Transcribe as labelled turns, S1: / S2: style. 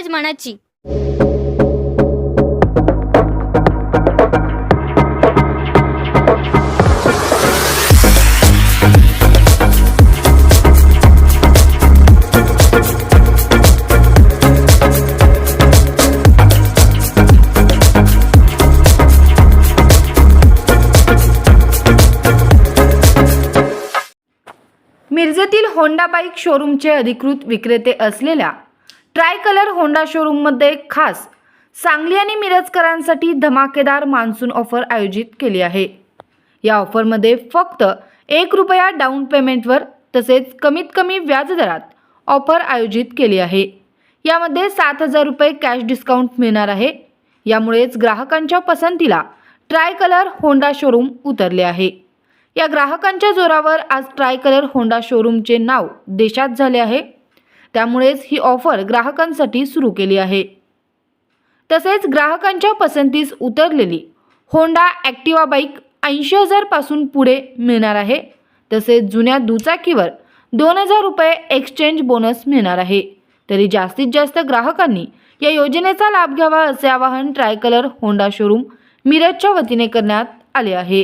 S1: मनाची.
S2: मिरजेतील Honda bike शोरूमचे अधिकृत विक्रेते असलेल्या ट्राय कलर होंडा शोरूममध्ये खास सांगली आणि मिरजकरांसाठी धमाकेदार मान्सून ऑफर आयोजित केली आहे. या ऑफरमध्ये फक्त एक रुपया डाऊन पेमेंटवर तसेच कमीत कमी व्याजदरात ऑफर आयोजित केली आहे. यामध्ये सात हजार रुपये कॅश डिस्काउंट मिळणार आहे. यामुळेच ग्राहकांच्या पसंतीला ट्राय कलर होंडा शोरूम उतरले आहे. या ग्राहकांच्या जोरावर आज ट्राय कलर होंडा शोरूमचे नाव देशात झाले आहे. त्यामुळेच ही ऑफर ग्राहकांसाठी सुरू केली आहे. तसेच ग्राहकांच्या पसंतीस उतरलेली होंडा ॲक्टिवा बाईक ऐंशी हजारपासून पुढे मिळणार आहे. तसेच जुन्या दुचाकीवर दोन हजार रुपये एक्सचेंज बोनस मिळणार आहे. तरी जास्तीत जास्त ग्राहकांनी या योजनेचा लाभ घ्यावा असे आवाहन ट्राय कलर होंडा शोरूम मिरजच्या वतीने करण्यात आले आहे.